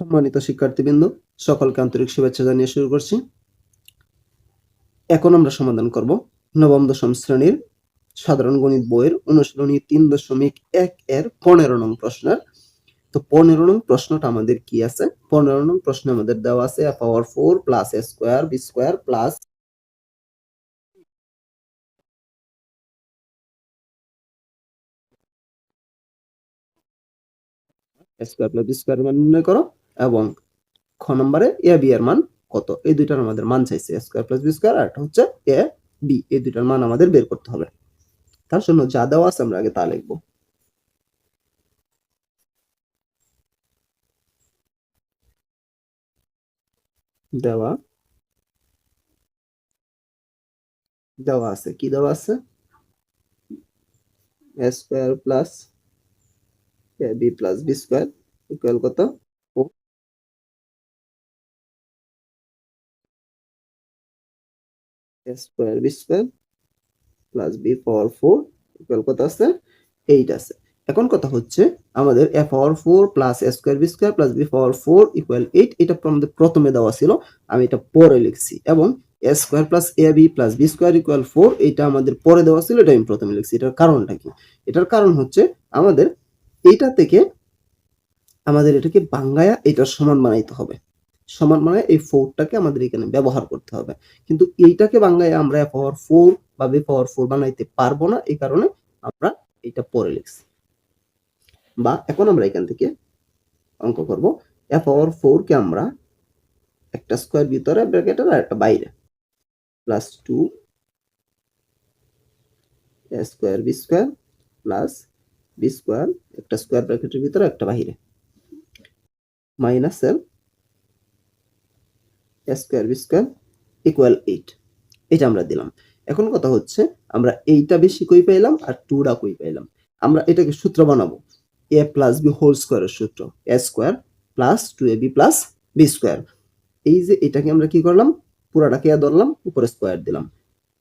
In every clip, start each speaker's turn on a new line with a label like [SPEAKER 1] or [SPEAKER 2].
[SPEAKER 1] সম্মানিত শিক্ষার্থীবৃন্দ, সকলকে আন্তরিক শুভেচ্ছা জানিয়ে শুরু করছি। এখন আমরা সমাধান করব নবম দশম শ্রেণির সাধারণ গণিত বইয়ের অনুশীলনী তিন দশমিক এক এর পনেরো নং প্রশ্নের। তো পনেরো নং প্রশ্নটা আমাদের কি আছে? পনেরো নং প্রশ্ন আমাদের দেওয়া আছে power four plus A square B square plus square plus B square মান নির্ণয় করো। এবং খ নম্বরে এ, বি এর মান কত? এই দুইটার আমাদের মান চাইছে A square plus B square আর হচ্ছে এ বি এই দুইটার মান আমাদের বের করতে হবে। তার জন্য যা দেওয়া আছে আমরা আগে তা লিখব। দেওয়া। দেওয়া আছে। কি দেওয়া আছে? A square plus A B plus B square equal কত? Square B square plus B power four equal কত আছে? এইট আছে। এখন কথা হচ্ছে আমাদের A power four plus A square B square plus B power four equal eight এটা আমাদের প্রথমে দেওয়া ছিল, আমি এটা পরে লিখছি। এবং A square plus A B plus B square equal four এটা আমাদের পরে দেওয়া ছিল, এটা আমি প্রথমে লিখছি। এটার কারণটা কি? এটার কারণ হচ্ছে আমাদের এইটা থেকে আমাদের এটাকে বাঙ্গায়া এটার সমান বানাইতে হবে। সমান মানে এই ফোরটাকে আমাদের এখানে ব্যবহার করতে হবে। কিন্তু এইটাকে বাংলায় আমরা এ পাওয়ার ফোর বা বি পাওয়ার ফোর বানাইতে পারব না, এই কারণে আমরা এটা পরে লিখছি। বা এখন আমরা এখান থেকে অঙ্ক করব। এ পাওয়ার ফোর কে আমরা একটা স্কোয়ার ভিতরে ব্র্যাকেটের আর একটা বাইরে। Plus two square B square plus B square একটা স্কোয়ার ব্র্যাকেটের ভিতরে একটা বাইরে। Minus L square B square equal eight এটা আমরা দিলাম। এখন কথা হচ্ছে, আমরা এইটা বেশি কই পাইলাম আর টুটা কই পাইলাম? আমরা এটাকে সূত্র বানাবো। এ প্লাস বি হোল স্কোয়ারের সূত্র। A square plus two A B plus B square এই যে এটাকে আমরা কি করলাম? পুরাটাকে ধরলাম, উপরে স্কোয়ার দিলাম।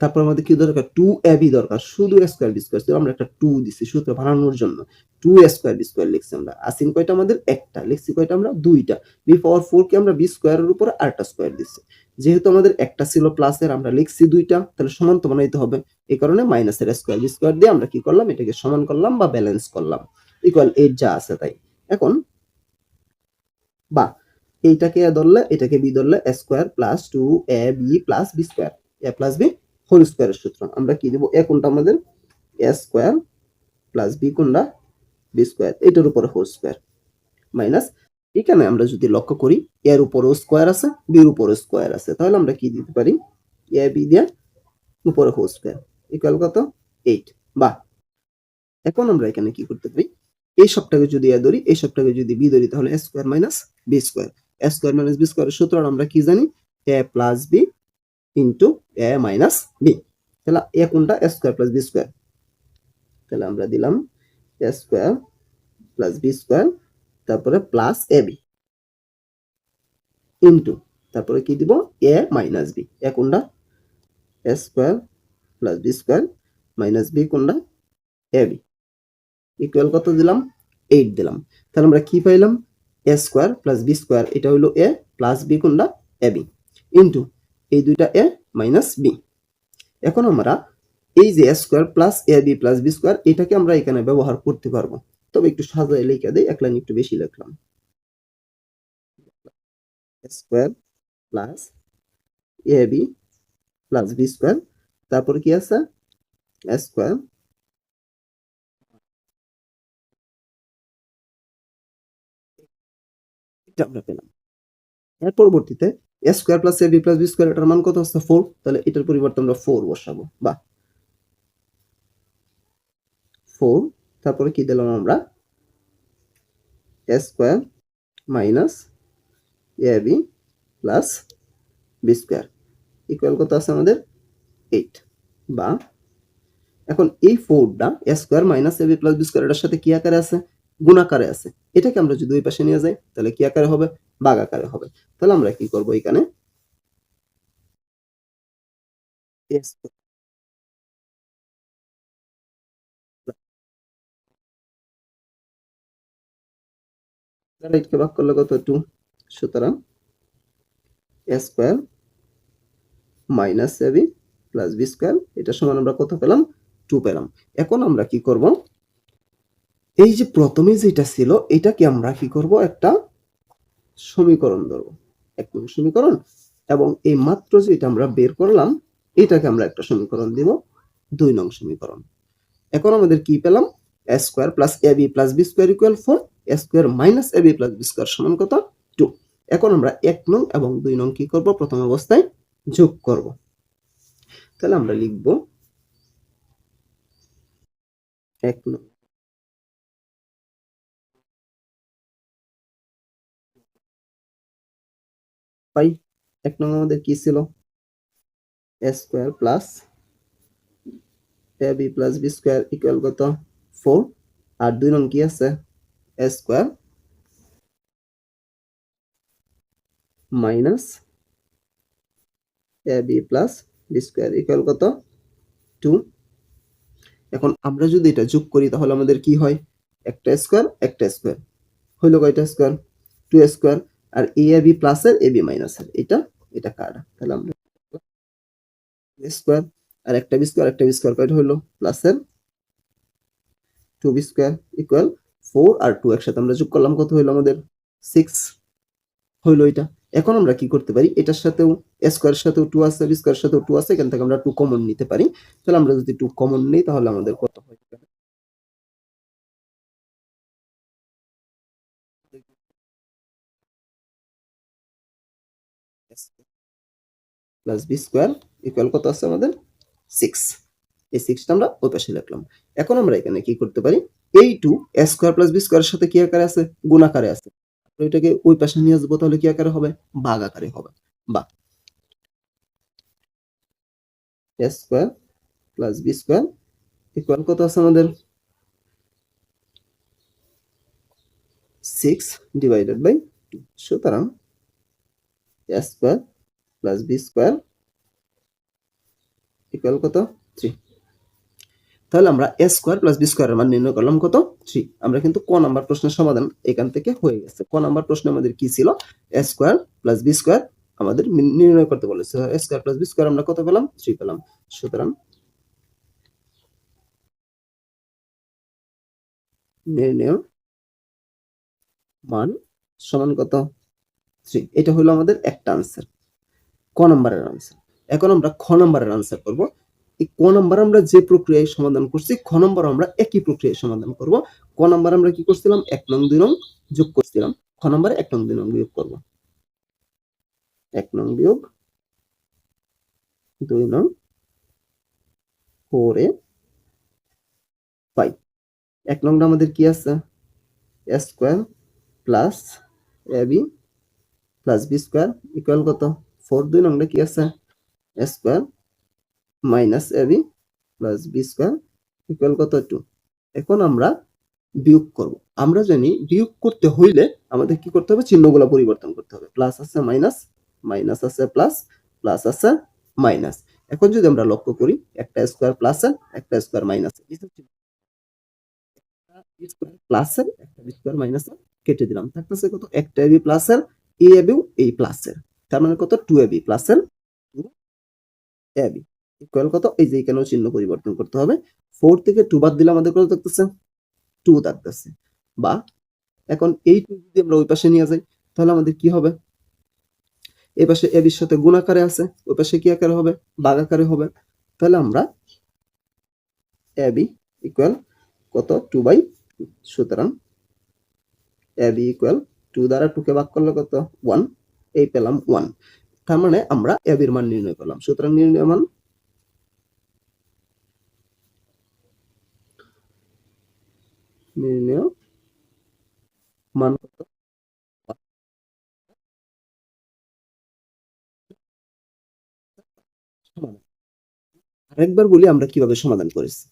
[SPEAKER 1] তারপর আমাদের কি দরকার? টু এ বি দরকার। শুধু স্কোয়ার বি স্কোয়ার আমরা একটা টু দিছি সূত্র বানানোর জন্য। টু স্কোয়ার বি স্কোয়ার লিখছি আমরা। আসিন কয়টা? আমাদের একটা। লিখছি কয়টা? আমরা দুইটা। বি পাওয়ার ফোর কে আমরা বি স্কোয়ারের উপরে আরেকটা স্কোয়ার দিচ্ছি যেহেতু আমাদের একটা ছিল প্লাসের আমরা লিখছি দুইটা। তাহলে সমান তো বানাইতে হবে। এই কারণে মাইনাসের স্কোয়ার বি স্কোয়ার দিয়ে আমরা কি করলাম? এটাকে সমান করলাম বা ব্যালেন্স করলাম। ইকুয়াল এইট যা আছে তাই। এখন বা এইটাকে এ ধরলে, এটাকে বি ধরলে square plus two A B plus B square A plus B whole স্কোয়ারের সূত্র। আমরা কি দেবো? এ কোনটা আমাদের? এ স্কোয়ার প্লাস বি কোনটা? B square. এটার উপরে হোল স্কোয়ার। মাইনাস এখানে আমরা যদি লক্ষ্য করি, এর উপরেও স্কোয়ার আছে, বির উপরেও স্কোয়ার আছে। তাহলে আমরা কি দিতে পারি? এ, বি দিয়ে উপরে হোল স্কোয়ার। ইকুয়াল কত? এইট বা এখন আমরা এখানে কি করতে পারি? এই সবটাকে যদি এ ধরি, এই সবটাকে যদি বি ধরি, তাহলে A square minus B square. A square minus B স্কোয়ারের সূত্র আমরা কি জানি? A plus B into A minus B তাহলে এ কোনটা? স্কোয়ার প্লাস বি স্কোয়ার তাহলে আমরা দিলাম A square plus B square তারপরে প্লাস এ বি ইন্টু তারপরে কি দিব? এ মাইনাস বি এ কোনটা? A square plus B square minus B কোনটা? এ বি ইকুয়াল কত দিলাম? এইট দিলাম। তাহলে আমরা কি পাইলাম? A square plus B square এটা হইল এ প্লাস বি কোনটা? এ বি ইন্টু এই দুইটা এ মাইনাস বি এখন আমরা এই যে A square plus A B plus B square এটাকে আমরা এখানে ব্যবহার করতে পারব। তবে একটু সাজায় লিখে দেই, এক লাইন একটু বেশি লিখলাম। Square plus A B plus B square তারপর কি আছে? স্কোয়ার এটা আমরা পেলাম। এর পরবর্তীতে A square plus A B plus B square এটার মান কত ফোর তাহলে এটার পরিবর্তে আমরা ফোর বসাবো। বা ফোর তারপরে কি দিলাম আমরা? Square minus A B plus B square equal কত আছে আমাদের? এইট বা এখন এই ফোরটা A square minus A B plus B square এটার সাথে কি আকারে আছে? গুণ আকারে আছে। এটাকে আমরা যদি ওই পাশে নিয়ে যাই, তাহলে কি আকারে হবে? বাঘ আকারে হবে। তাহলে আমরা কি করব এখানে? ভাগ করলে কত? টু সুতরাং square minus B plus B square এটা সমান আমরা কত পেলাম? টু পেলাম। এখন আমরা কি করব? এই যে প্রথমে যেটা ছিল এটাকে আমরা কি করব? একটা সমীকরণ ধরবো। এক নং সমীকরণ এবং এই মাত্র যেটা আমরা বের করলাম, এটাকে আমরা একটা সমীকরণ দিব, দুই নং সমীকরণ। এখন আমাদের কি পেলাম? A square plus A B plus B square equal four A square minus A B plus B square সমান কত? টু এখন আমরা এক নং এবং দুই নং কি করব? প্রথম অবস্থায় যোগ করব। তাহলে আমরা লিখব এক নং। পাই, এক নং আমাদের কি ছিল? A square plus A B plus B square equal কত? ফোর আর দুই নং কি আছে? A square minus A B plus B square equal কত? টু এখন আমরা যদি এটা যোগ করি, তাহলে আমাদের কি হয়? একটা স্কোয়ার একটা স্কোয়ার হইল কয়টা স্কোয়ার টু স্কোয়ার আর এ আর বি প্লাসের এ বি মাইনাসের এটা এটা কাটা তাহলে আমরা স্কোয়ার আর একটা বি স্কোয়ার একটা বি স্কোয়ার কয়টা হলো প্লাসের two B square equal four আর টু একসাথে আমরা যোগ করলাম, কত হইল আমাদের? সিক্স হইল এটা। এখন আমরা কি করতে পারি? এটার সাথেও স্কোয়ারের সাথেও টু আছে বি স্কোয়ারের সাথেও টু আছে, এখান থেকে আমরা টু কমন নিতে পারি। তাহলে আমরা যদি টু কমন নিই, তাহলে আমাদের কত হয় প্লাস বি স্কোয়ার ইকুয়াল কত আছে আমাদের? সিক্স এই সিক্সটা আমরা ওই পাশে লিখলাম। এখন আমরা এখানে কি করতে পারি? এই two A square plus B স্কোয়ারের সাথে কি আকারে আছে? গুণ আকারে আছে। তো এটাকে ওই পাশে নিয়ে আসব তাহলে কি আকারে হবে? ভাগ আকারে হবে। বা A square plus B square equal কত আছে আমাদের? সিক্স ডিভাইডেড বাই সুতরাং A square plus B square equal কত? থ্রি তাহলে আমরা এ স্কোয়ার প্লাস বি স্কোয়ারের মান নির্ণয় করলাম কত? থ্রি আমরা কিন্তু ক নাম্বার প্রশ্নের সমাধান এখান থেকে হয়ে গেছে। ক নাম্বার প্রশ্নে আমাদের কি ছিল? A square plus B square আমাদের নির্ণয় করতে বলেছে। A square plus B square আমরা কত পেলাম? থ্রি পেলাম। সুতরাং নির্ণয় মান সমান কত? থ্রি এটা হলো আমাদের একটা আনসার ক নাম্বারের আনসার এখন আমরা খ নাম্বারের আনসার করব। এই ক নাম্বার আমরা যে প্রক্রিয়ায় সমাধান করছি, খ নাম্বার আমরা একই প্রক্রিয়ায় সমাধান করব। ক নাম্বার আমরা কি করছিলাম? এক নং দুই নং যোগ করছিলাম। খ নাম্বারে এক নং দুই নং বিয়োগ করব। এক নং বিয়োগ দুই নং ফোর এ ফাইভ এক নংটা আমাদের কি আছে? Square plus A B plus B square equal কত? ফোর দুই নংটা কি আছে? A square minus A B plus B square equal কত? টু এখন আমরা বিয়োগ করব। আমরা জানি বিয়োগ করতে হইলে আমাদের কি করতে হবে? চিহ্নগুলো পরিবর্তন করতে হবে। প্লাস আছে মাইনাস মাইনাস আছে প্লাস প্লাস আছে মাইনাস এখন যদি আমরা লক্ষ্য করি, একটা স্কোয়ার প্লাসের একটা স্কোয়ার মাইনাসের প্লাসের একটা স্কোয়ার মাইনাসের কেটে দিলাম। থাকতেছে কত? একটা এবি প্লাসের এ এবিও এই প্লাসের তার মানে কত? টু এবি প্লাসের টু এবি ইকুয়াল কত? এই যে এখানেও চিহ্ন পরিবর্তন করতে হবে। ফোর থেকে টু বাদ দিলে আমাদের কত থাকতেছে? টু থাকতেছে। বা এখন এই টু যদি আমরা ওই পাশে নিয়ে যাই, তাহলে আমাদের কি হবে? এই পাশে এবির সাথে গুণ আকারে আছে। ওই পাশে কি আকারে হবে? বাঘ আকারে হবে। তাহলে আমরা এবি ইকুয়াল কত? টু বাই সুতরাং এবি ইকুয়াল টু দ্বারা টুকে ভাগ করলে কত? ওয়ান এই পেলাম ওয়ান তার মানে আমরা এবির মান নির্ণয় করলাম। সুতরাং নির্ণয় মান নির্ণয় মান আরেকবার বলি আমরা কীভাবে সমাধান করেছি।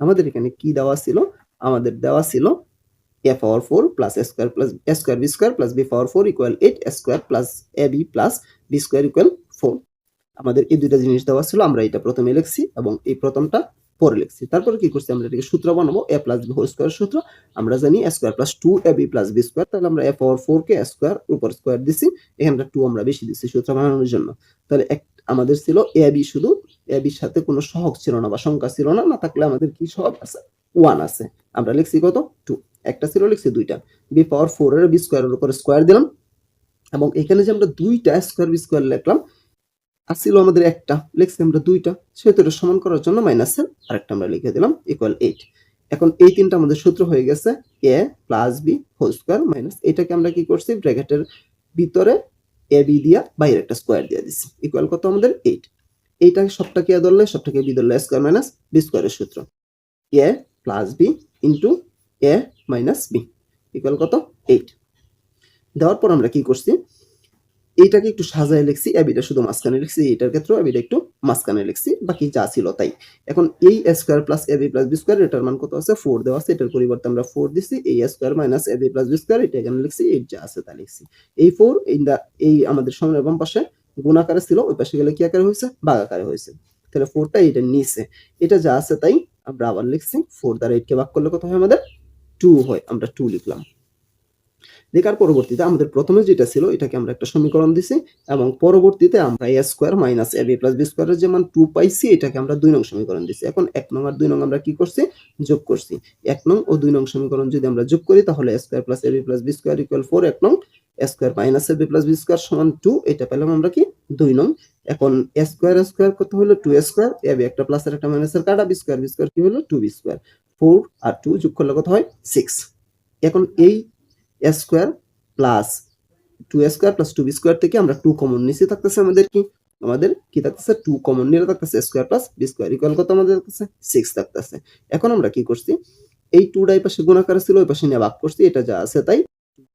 [SPEAKER 1] আমাদের এখানে কি দেওয়া ছিল? আমাদের দেওয়া ছিল A power four plus A square plus A square B square plus B power four equal eight A square plus A B plus B square equal four আমাদের এই দুইটা জিনিস দেওয়া ছিল, আমরা এটা প্রথমে লিখছি এবং এই প্রথমটা পরে লিখছি। তারপরে কি করছি আমরা এটাকে সূত্র বানাবো A plus B whole square সূত্র। আমরা জানি A square plus two A B plus B square তাহলে আমরা এ পাওয়ার ফোর কে স্কোয়ার উপর স্কোয়ার দিছি, এখানটা টু আমরা বেশি দিচ্ছি সূত্র বানানোর জন্য। তাহলে এক, আমাদের ছিল এ বি শুধু এ বির সাথে কোনো সহগ ছিল না বা সংখ্যা ছিল না না থাকলে আমাদের কি সহগ আছে? ওয়ান আছে। আমরা লিখছি কত? টু একটা ছিল লিখছি দুইটা। বি পাওয়ার ফোর এর বি স্কোয়ারের উপরে স্কোয়ার দিলাম। এবং এখানে যে আমরা দুইটা স্কোয়ার বি স্কোয়ার লিখলাম আসছিল আমাদের একটা। লিখছি আমরা দুইটা। সেহেতু এটা সমান করার জন্য মাইনাসের আরেকটা আমরা লিখে দিলাম ইকুয়াল এইট এখন এই তিনটা আমাদের সূত্র হয়ে গেছে A plus B whole square minus এটাকে আমরা কি করছি? ব্র্যাকেটের ভিতরে এ বি দিয়া বাইরে একটা স্কোয়ার দিয়ে দিচ্ছি ইকুয়াল কত আমাদের? এইট এইটাকে সবটাকে এ ধরলে? সবটাকে বি ধরলে স্কোয়ার মাইনাস বি স্কোয়ারের সূত্র। A plus B into A minus B equal কত? এইট দেওয়ার পর আমরা কি করছি? এইটাকে একটু সাজায় লিখছি এবিটা শুধু মাঝখানে লিখছি এটার ক্ষেত্রে এবিটা একটু মাঝখানে লিখছি, বাকি যা ছিল তাই। এখন এই square plus AB plus B square এটার মান কত আছে? ফোর দেওয়া আছে, এটার পরিবর্তে আমরা ফোর দিচ্ছি এই square minus AB plus B square এটা এখানে লিখছি, এই যা আছে তা লিখছি। এই ফোর এই এই আমাদের সামনের বাম পাশে গুণ আকারে ছিল, ওই পাশে গেলে কি আকারে হয়েছে? বাঘ আকারে হয়েছে। তাহলে ফোরটা এটা নিচে এটা যা আছে তাই আমরা আবার লিখছি ফোর দ্বারা এইটকে ভাগ করলে কত হয় আমাদের? টু হয়, আমরা টু লিখলাম। লেখার পরবর্তীতে আমাদের প্রথমে যেটা ছিল, এটাকে আমরা একটা সমীকরণ দিছি এবং পরবর্তীতে আমরা A square minus A B plus B স্কোয়ারের যেমন টু পাইছি, এটাকে আমরা দুই নং সমীকরণ দিছি। এখন এক নং আর দুই নং আমরা কি করছি? যোগ করছি। এক নং ও দুই নং সমীকরণ যদি আমরা যোগ করি, তাহলে A square plus A B plus B square equal four এক নং square minus A B plus B square সমান টু এটা পেলাম আমরা কি? দুই নং। এখন স্কোয়ার স্কোয়ার কত হলো? টু স্কোয়ার এ বি একটা প্লাসের একটা মাইনাসের কাটা বি স্কোয়ার বি স্কোয়ার কি হলো? টু বি স্কোয়ার ফোর আর টু যোগ করলে কত হয়? সিক্স। এখন এই square plus two square plus two B square থেকে আমরা টু কমন নিচে থাকতেছে আমাদের কি আমাদের কি থাকতেছে? টু কমন নিলে থাকতেছে, square plus B square equal কত আমাদের থাকতেছে? সিক্স থাকতেছে। এখন আমরা কি করছি? এই টু ডাই পাশে গুণাকার ছিল, ওই পাশে নিয়ে ভাগ করছি, এটা যা আছে তাই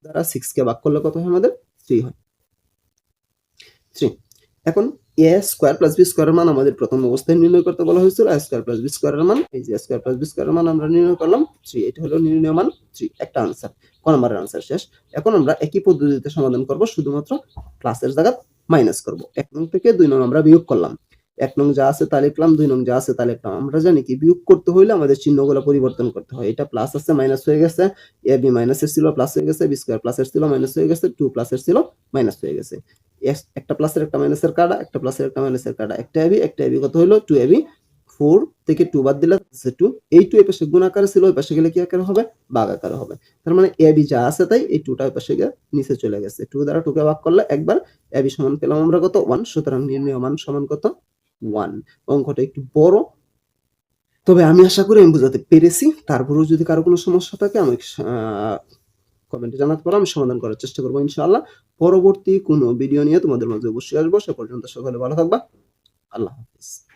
[SPEAKER 1] দ্বারা সিক্স কে ভাগ করলে কত হয় আমাদের? থ্রি হয়। থ্রি। এখন এ স্কোয়ার প্লাস বি স্কোয়ারের মান আমাদের প্রথম অবস্থায় নির্ণয় করতে বলা হয়েছিল। এ স্কোয়ার প্লাস বি স্কোয়ারের মান, এই যে স্কোয়ার প্লাস বি স্কোয়ারের মান আমরা নির্ণয় করলাম থ্রি এটা হলো নির্ণয় মান থ্রি একটা আনসার ক নম্বরের আনসার শেষ। এখন আমরা একই পদ্ধতিতে সমাধান করব, শুধুমাত্র প্লাসের জায়গা মাইনাস করব। এক নং থেকে দুই নং আমরা বিয়োগ করলাম। এক নং যা আছে তা লিখলাম দুই নং যা আছে তা লিখলাম আমরা জানি কি, বিয়োগ করতে হইলে আমাদের চিহ্নগুলো পরিবর্তন করতে হয়। এটা প্লাস আছে মাইনাস হয়ে গেছে, এ, বি মাইনাসের ছিল প্লাস হয়ে গেছে বি স্কোয়ার প্লাসের ছিল মাইনাস হয়ে গেছে টু প্লাসের ছিল মাইনাস হয়ে গেছে। একটা প্লাসের একটা মাইনাসের কাটা, একটা প্লাসের একটা মাইনাসের কাটা। একটা এবি একটা এবি কত হলো টু এবি ফোর থেকে টু বাদ দিলে টু এই টু এই পাশে গুণ আকারে ছিল, ওই পাশে গেলে কি আকারে হবে? বাঘ আকারে হবে। তার মানে এ, বি যা আছে তাই এই টুটা ওই পাশে গিয়ে নিচে চলে গেছে। টু দ্বারা টুকে ভাগ করলে একবার এ, বি সমান পেলাম আমরা কত? ওয়ান সুতরাং নির্ণয় মান সমান কত? ওয়ান অঙ্কটা একটু বড়। তবে আমি আশা করি আমি বোঝাতে পেরেছি। তারপরেও যদি কারও কোনো সমস্যা থাকে, আমি কমেন্টে জানাতে পারো, আমি সমাধান করার চেষ্টা করব ইনশাআল্লাহ। পরবর্তী কোনো ভিডিও নিয়ে তোমাদের মধ্যে অবশ্যই আসব। সে পর্যন্ত সকলে ভালো থাকবা। আল্লাহ হাফেজ।